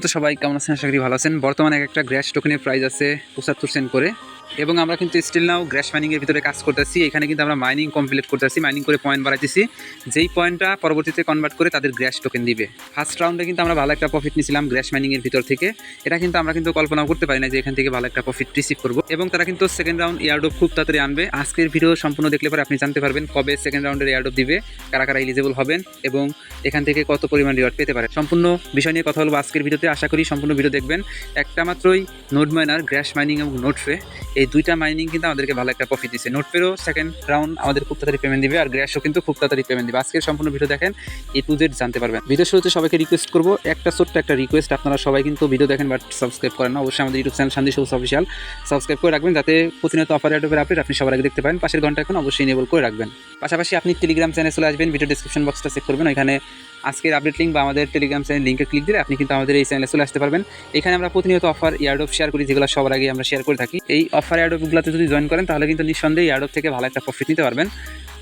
তো সবাই কেমন আছেন? আশা করি ভালো আছেন। বর্তমানে এক একটা গ্র্যাস টোকেনের প্রাইস আছে পঁচাত্তর সেন্ট করে। এবং আমরা কিন্তু স্টিল নাও গ্র্যাশ মাইনিংয়ের ভিতরে কাজ করতেছি। এখানে কিন্তু আমরা মাইনিং কমপ্লিট করতেছি মাইনিং করে পয়েন্ট বাড়াইতেছি। যেই পয়েন্টটা পরবর্তীতে কনভার্ট করে তাদের গ্র্যাশ টোকেন দিবে। ফার্স্ট রাউন্ডে কিন্তু আমরা ভালো একটা প্রফিট নিয়েছিলাম গ্র্যাশ মাইনিংয়ের ভিতর থেকে। এটা কিন্তু আমরা কিন্তু কল্পনাও করতে পারি না যে এখান থেকে ভালো একটা প্রফিট রিসিভ করব। এবং তারা কিন্তু সেকেন্ড রাউন্ড ইয়ারডোপ খুব তাড়াতাড়ি আনবে। আজকের ভিডিও সম্পূর্ণ দেখলে পরে আপনি জানতে পারবেন কবে সেকেন্ড রাউন্ডের ইয়ারডোপ দিবে, কারা কারা এলিজিবল হবেন এবং এখান থেকে কত পরিমাণ রিওয়ার্ড পেতে পারে। সম্পূর্ণ বিষয় নিয়ে কথা বলব আজকের ভিডিওতে। আশা করি সম্পূর্ণ ভিডিও দেখবেন। একটা মাত্রই নোট মাইনার গ্র্যাশ মাইনিং এবং নোট ফে এই দুইটা মাইনিং কিন্তু আমাদেরকে ভালো একটা প্রফিট দিচ্ছে নোট পেরও সেকেন্ড রাউন্ড আমাদের খুব তাড়াতাড়ি পেমেন্ট দিবে আর গ্র্যাশও কিন্তু খুব তাড়াতাড়ি পেমেন্ট দিবে। আজকের সম্পূর্ণ ভিডিও দেখেন, এ টু জেড জানতে পারবেন। ভিডিও শুরুতে সবাইকে রিকোয়েস্ট করব, একটা ছোট্ট একটা রিকোয়েস্ট আপনারা সবাই কিন্তু ভিডিও দেখেন বাট সাবস্ক্রাইব করেন অবশ্যই আমাদের ইউটিউব চ্যানেল শান্তি সবুজ অফিসিয়াল সাবস্ক্রাইব করে রাখবেন যাতে প্রতিনিয়ত অফার অ্যাডোপের আপডেট আপনি সবার আগে দেখতে পারেন। পাশের ঘণ্টা এখন অবশ্যই এনেবল করে রাখবেন। পাশাপাশি আপনি টেলিগ্রাম চ্যানেল চলে আসবেন ভিডিও ডিসক্রিপশন বক্সটা চেক করবেন। ওইখানে আজকের আপডেট লিঙ্ক বা আমাদের টেলিগ্রাম চ্যানেল লিঙ্কে ক্লিক দিলে আপনি কিন্তু আমাদের এই চ্যানেলে চলে আসতে পারবেন। এখানে আমরা প্রতিনিয়ত অফার ইয়ারডপ শেয়ার করি, যেগুলো সবার আগে আমরা শেয়ার করে থাকি। এই অফার ইয়ারডপগুলোতে যদি জয়েন করেন, তাহলে কিন্তু নিঃসন্দেহে ইয়ারডপ থেকে ভালো একটা প্রফিট নিতে পারবেন।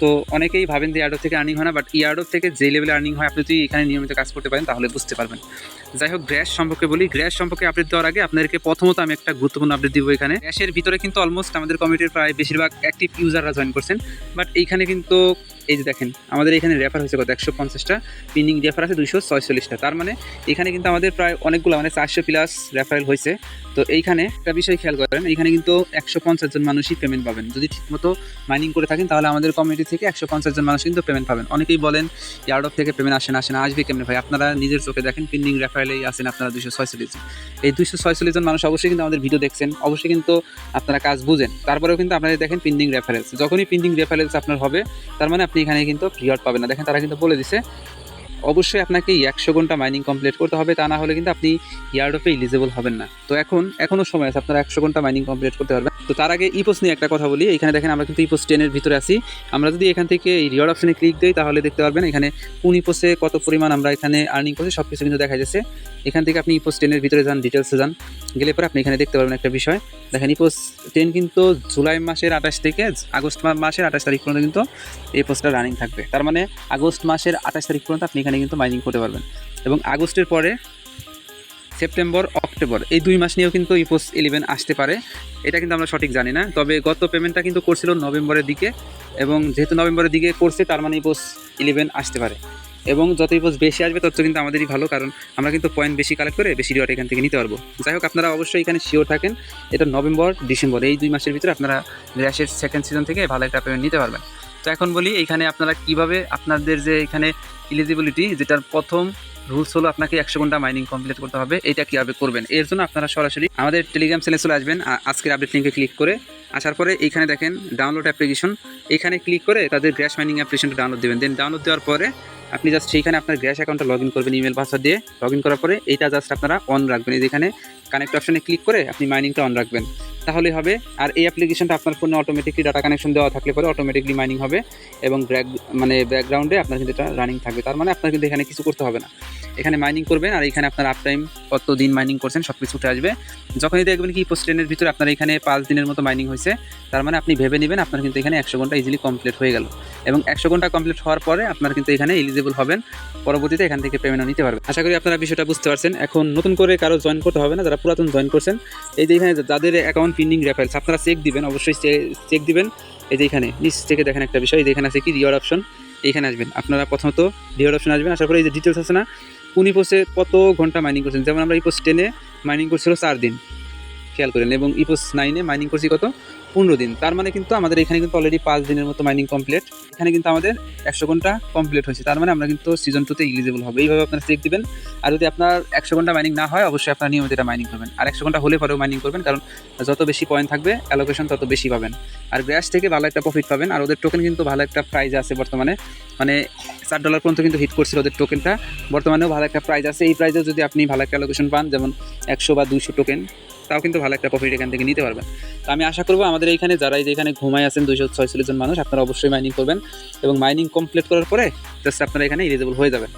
তো অনেকেই ভাবেন যে ইয়ারডপ থেকে আর্নিং হয় না বাট ইয়ারডপ থেকে যে লেভেলে আর্নিং হয়, আপনি যদি এখানে নিয়মিত কাজ করতে পারেন, তাহলে বুঝতে পারবেন। যাই হোক গ্র্যাশ সম্পর্কে বলি। গ্র্যাশ সম্পর্কে আপডেট দেওয়ার আগে আপনাদেরকে প্রথমত আমি একটা গুরুত্বপূর্ণ আপডেট দিব এখানে। গ্র্যাশের ভিতরে কিন্তু অলমোস্ট আমাদের কমিটির প্রায় বেশিরভাগ অ্যাক্টিভ ইউজাররা জয়েন করছেন বাট এইখানে কিন্তু এই যে দেখেন, আমাদের এখানে রেফার হয়েছে কত? একশো পঞ্চাশটা। পিনিং রেফার আছে দুইশো ছয়চল্লিশটা। তার মানে এখানে কিন্তু আমাদের প্রায় অনেকগুলো মানে চারশো প্লাস রেফারেল হয়েছে। তো এইখানে একটা বিষয় খেয়াল করেন, এখানে কিন্তু একশো পঞ্চাশ জন মানুষই পেমেন্ট পাবেন। যদি ঠিকমতো মাইনিং করে থাকেন, তাহলে আমাদের কমিটি থেকে একশো পঞ্চাশ জন মানুষ কিন্তু পেমেন্ট পাবেন। অনেকেই বলেন ইয়ার্ড অফ থেকে পেমেন্ট আসে না আসে না, আসবে কেমনে ভাই? আপনারা নিজের চোখে দেখেন পিন্ডিং রেফারেলেই আসেন আপনারা দুশো ছয়চল্লিশ এই দুশো ছয়চল্লিশ জন মানুষ অবশ্যই কিন্তু আমাদের ভিডিও দেখছেন, অবশ্যই কিন্তু আপনারা কাজ বুঝেন। তারপরেও কিন্তু আপনারা দেখেন পিন্ডিং রেফারেন্স যখনই পিন্ডিং রেফারেন্স আপনার হবে, তার মানে আপনি এখানে কিন্তু রিওয়ার্ড পাবে না। দেখেন তারা কিন্তু বলে দিছে অবশ্যই আপনাকে একশো ঘণ্টা মাইনিং কমপ্লিট করতে হবে। তা না হলে কিন্তু আপনি ইয়ার্ড অফে ইলিজিবল হবেন না। তো এখন এখনও সময় আছে আপনারা একশো ঘণ্টা মাইনিং কমপ্লিট করতে পারবেন। তো তার আগে ইপোস নিয়ে একটা কথা বলি। এখানে দেখেন আমরা কিন্তু ইপোস টেনের ভিতরে আছি। আমরা যদি এখান থেকে এই রিওয়ার্ড অপশনে ক্লিক দিই, তাহলে দেখতে পারবেন এখানে কোন ইপোসে কত পরিমাণ আমরা এখানে আর্নিং করছি সব কিছু কিন্তু দেখা যাচ্ছে। এখান থেকে আপনি ইপোস টেনের ভিতরে যান ডিটেলসে যান। গেলে পরে আপনি এখানে দেখতে পারবেন একটা বিষয়। দেখেন ইপোস টেন কিন্তু জুলাই মাসের আঠাশ থেকে আগস্ট মাসের আঠাশ তারিখ পর্যন্ত কিন্তু এই পোস্টটা রানিং থাকবে। তার মানে আগস্ট মাসের আঠাশ তারিখ পর্যন্ত আপনি কিন্তু মাইনিং করতে পারবেন। এবং আগস্টের পরে সেপ্টেম্বর, অক্টোবর, এই দুই মাস নিয়েও কিন্তু ইপোস ইলেভেন আসতে পারে। এটা কিন্তু আমরা সঠিক জানি না। তবে গত পেমেন্টটা কিন্তু করছিল নভেম্বরের দিকে এবং যেহেতু নভেম্বরের দিকে করছে, তার মানে ইপোস ইলেভেন আসতে পারে। এবং যত ইপোস বেশি আসবে, তত কিন্তু আমাদেরই ভালো, কারণ আমরা কিন্তু পয়েন্ট বেশি কালেক্ট করে বেশি রিওয়ার্ড এখান থেকে নিতে পারব। যাই হোক, আপনারা অবশ্যই এখানে শিওর থাকেন, এটা নভেম্বর, ডিসেম্বর, এই দুই মাসের ভিতরে আপনারা গ্যাসের সেকেন্ড সিজন থেকে ভালো একটা পেমেন্ট নিতে পারবেন। তো এখন বলি এইখানে আপনারা কীভাবে আপনাদের যে এখানে ইলিজিবিলিটি যেটার প্রথম রুলস হলো আপনাকে একশো ঘণ্টা মাইনিং কমপ্লিট করতে হবে, এটা কীভাবে করবেন? এর জন্য আপনারা সরাসরি আমাদের টেলিগ্রাম চ্যানেলে চলে আসবেন আজকের আপডেট লিঙ্কে ক্লিক করে আসার পরে এইখানে দেখেন ডাউনলোড অ্যাপ্লিকেশন এখানে ক্লিক করে তাদের গ্যাস মাইনিং অ্যাপ্লিকেশনটা ডাউনলোড দেবেন। দেন ডাউনলোড দেওয়ার পরে আপনি জাস্ট সেইখানে আপনার গ্যাস অ্যাকাউন্টটা লগ ইন করবেন ইমেল পাসওয়ার্ড দিয়ে লগ ইন করার পরে এইটা জাস্ট আপনারা অন রাখবেন। এই যেখানে কানেক্ট অপশানে ক্লিক করে আপনি মাইনিংটা অন রাখবেন। তাহলে হবে। আর এই অ্যাপ্লিকেশনটা আপনার ফোনে অটোমেটিকলি ডাটা কানেকশন দেওয়া থাকলে পরে অটোমেটিকলি মাইনিং হবে এবং ব্যাক মানে ব্যাকগ্রাউন্ডে আপনার কিন্তু এটা রানিং থাকবে। তার মানে আপনার কিন্তু এখানে কিছু করতে হবে না। এখানে মাইনিং করবেন আর এখানে আপনার আপ টাইম কত দিন মাইনিং করছেন সব কিছু উঠে আসবে। যখনই দেখবেন কি পোস্ট ভিতরে আপনার এখানে পাঁচ দিনের মতো মাইনিং হয়েছে, তার মানে আপনি ভেবে নেবেন আপনার কিন্তু এখানে একশো ঘণ্টা ইজিলি কমপ্লিট হয়ে গেল। এবং একশো ঘণ্টা কমপ্লিট হওয়ার পরে আপনার কিন্তু এখানে এলিজিবল হবেন, পরবর্তীতে এখান থেকে পেমেন্টও নিতে পারবেন। আশা করি আপনারা বিষয়টা বুঝতে পারছেন। এখন নতুন করে কারও জয়েন করতে হবে না, যারা পুরাতন জয়েন করছেন, এই যে এখানে যাদের অ্যাকাউন্ট পিন্ডিং রেফারেন্স আপনারা চেক দিবেন, অবশ্যই চেক দিবেন। এই যে এখানে, নিচ থেকে দেখেন একটা বিষয়, এই যে এখানে আছে কি রিওয়ার্ড অপশন এইখানে আসবেন। আপনারা প্রথমত রিওয়ার্ড অপশন আসবেন আসার পরে এই যে ডিটেলস আছে না কোন পোস্টে কত ঘণ্টা মাইনিং করছেন? যেমন আমরা ইপোস টেনে মাইনিং করছিল চার দিন। খেয়াল করেন, এবং ইপোস নাইনে মাইনিং করছি কত? পনেরো দিন। তার মানে কিন্তু আমাদের এখানে কিন্তু অলরেডি পাঁচ দিনের মতো মাইনিং কমপ্লিট এখানে কিন্তু আমাদের একশো ঘণ্টা কমপ্লিট হয়েছে। তার মানে আমরা কিন্তু সিজন টুতে ইলিজিবল হবে। এইভাবে আপনারা চেক দিবেন। আর যদি আপনার একশো ঘণ্টা মাইনিং না হয়, অবশ্যই আপনার নিয়মিত এটা মাইনিং করবেন। আর একশো ঘণ্টা হলে পরেও মাইনিং করবেন, কারণ যত বেশি পয়েন্ট থাকবে অ্যালোকেশন তত বেশি পাবেন। আর গ্যাস থেকে ভালো একটা প্রফিট পাবেন। আর ওদের টোকেন কিন্তু ভালো একটা প্রাইজ আছে বর্তমানে। মানে চার ডলার পর্যন্ত কিন্তু হিট করছিল ওদের টোকেনটা বর্তমানেও ভালো একটা প্রাইজ আছে। এই প্রাইজে যদি আপনি ভালো একটা অ্যালোকেশন পান, যেমন একশো বা দুশো টোকেন তাও কিন্তু ভালো একটা প্রফিট এখান থেকে নিতে পারবেন। তো আমি আশা করব আমাদের এইখানে যারা যে এখানে ঘুমায় আছেন দুইশো ছয়চল্লিশ জন মানুষ, আপনারা অবশ্যই মাইনিং করবেন এবং মাইনিং কমপ্লিট করার পরে জাস্ট আপনারা এখানে ইলিজেবল হয়ে যাবেন।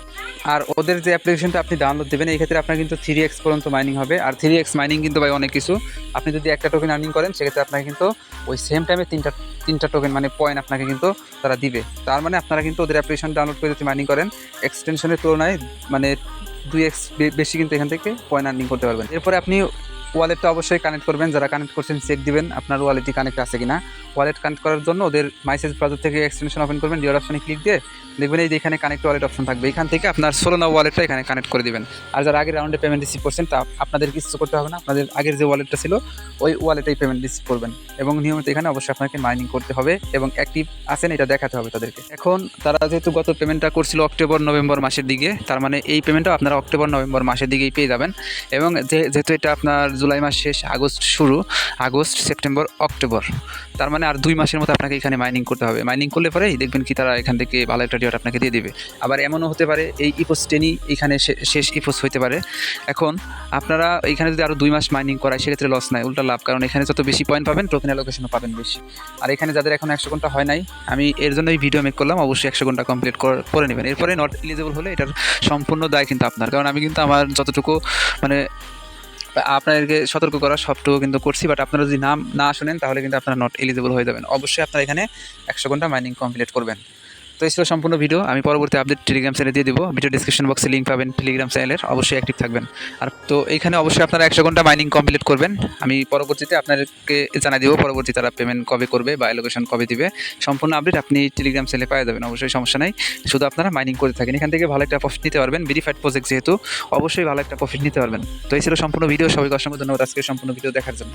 আর ওদের যে অ্যাপ্লিকেশনটা আপনি ডাউনলোড দেবেন, এই ক্ষেত্রে আপনার কিন্তু থ্রি এক্স পর্যন্ত মাইনিং হবে। আর থ্রি এক্স মাইনিং কিন্তু ভাই অনেক কিছু। আপনি যদি একটা টোকেন আর্নিং করেন, সেক্ষেত্রে আপনাকে কিন্তু ওই সেম টাইমে তিনটা তিনটা টোকেন মানে পয়েন্ট আপনাকে কিন্তু তারা দিবে। তার মানে আপনারা কিন্তু ওদের অ্যাপ্লিকেশন ডাউনলোড করে যদি মাইনিং করেন এক্সটেনশনের তুলনায় মানে দুই এক্স বেশি কিন্তু এখান থেকে পয়েন্ট আর্নিং করতে পারবেন। এরপরে আপনি ওয়ালেটটা অবশ্যই কানেক্ট করবেন। যারা কানেক্ট করছেন চেক দিবেন আপনার ওয়ালেটটি কানেক্ট আছে কিনা। ওয়ালেট কানেক্ট করার জন্য ওদের মাইসেজ ব্রাউজার থেকে এক্সটেনশন ওপেন করবেন। ডিওর অপশনে ক্লিক দিয়ে দেখবেন এই যে এখানে কানেক্ট ওয়ালেট অপশন থাকবে। এখান থেকে আপনার সোলোনা ওয়ালেটটা এখানে কানেক্ট করে দিবেন। আর যারা আগের রাউন্ডে পেমেন্ট রিসিভ করছেন, তা আপনাদের কিছু করতে হবে না। আপনাদের আগের যে ওয়ালেটটা ছিল, ওই ওয়ালেটেই পেমেন্ট রিসিভ করবেন। এবং নিয়মিত এখানে অবশ্যই আপনাকে মাইনিং করতে হবে এবং অ্যাক্টিভ আছেন, এটা দেখাতে হবে তাদেরকে। এখন তারা যেহেতু গত পেমেন্টটা করছিল অক্টোবর, নভেম্বর মাসের দিকে, তার মানে এই পেমেন্টটা আপনারা অক্টোবর, নভেম্বর মাসের দিকেই পেয়ে যাবেন। এবং যেহেতু এটা আপনার জুলাই মাস শেষ, আগস্ট শুরু, আগস্ট, সেপ্টেম্বর, অক্টোবর। তার মানে আর দুই মাসের মতো আপনাকে এখানে মাইনিং করতে হবে। মাইনিং করলে পরেই দেখবেন কি তারা এখান থেকে ভালো একটা ডিওট আপনাকে দিয়ে দিবে। আবার এমনও হতে পারে, এই ইপোস টেনই এখানে শেষ ইপোস হতে পারে। এখন আপনারা এখানে যদি আরও দুই মাস মাইনিং করায়, সেক্ষেত্রে লস নাই, উল্টা লাভ। কারণ এখানে যত বেশি পয়েন্ট পাবেন টোকেন অ্যালোকেশনও পাবেন বেশি। আর এখানে যাদের এখন একশো ঘণ্টা হয় নাই, আমি এর জন্যই ভিডিও মেক করলাম, অবশ্যই একশো ঘণ্টা কমপ্লিট করে নেবেন। এরপরে নট এলিজেবল হলে এটার সম্পূর্ণ দায় কিন্তু আপনার। কারণ আমি কিন্তু আমার যতটুকু মানে আপনাদেরকে সতর্ক করা সবটুকু কিন্তু করছি বাট আপনারা যদি নাম না শোনেন তাহলে কিন্তু আপনারা নট এলিজিবল হয়ে যাবেন। অবশ্যই আপনারা এখানে একশো ঘণ্টা মাইনিং কমপ্লিট করবেন। তো এই ছিল সম্পূর্ণ ভিডিও আমি পরবর্তী আপডেট টেলিগ্রাম চ্যানেলে দিয়ে দিব। ভিডিও ডিসক্রিপশন বক্সে লিঙ্ক পাবেন টেলিগ্রাম চ্যানেলের অবশ্যই অ্যাক্টিভ থাকবেন। আর তো এইখানে অবশ্যই আপনারা একশো ঘণ্টা মাইনিং কমপ্লিট করবেন। আমি পরবর্তীতে আপনাদেরকে জানাই দেবো পরবর্তী তারা পেমেন্ট কবে করবে বা অ্যালোকেশন কবে দিবে। সম্পূর্ণ আপডেট আপনি টেলিগ্রাম চ্যানেলে পাওয়া যাবেন। অবশ্যই সমস্যা নাই। শুধু আপনারা মাইনিং করে থাকেন। এখান থেকে ভালো একটা প্রফিট নিতে পারবেন। ভেরিফাইড প্রজেক্ট যেহেতু, অবশ্যই ভালো একটা প্রফিট নিতে পারবেন। তো এই ছিল সম্পূর্ণ ভিডিও সবাইকে অসংখ্য ধন্যবাদ আজকে সম্পূর্ণ ভিডিও দেখার জন্য।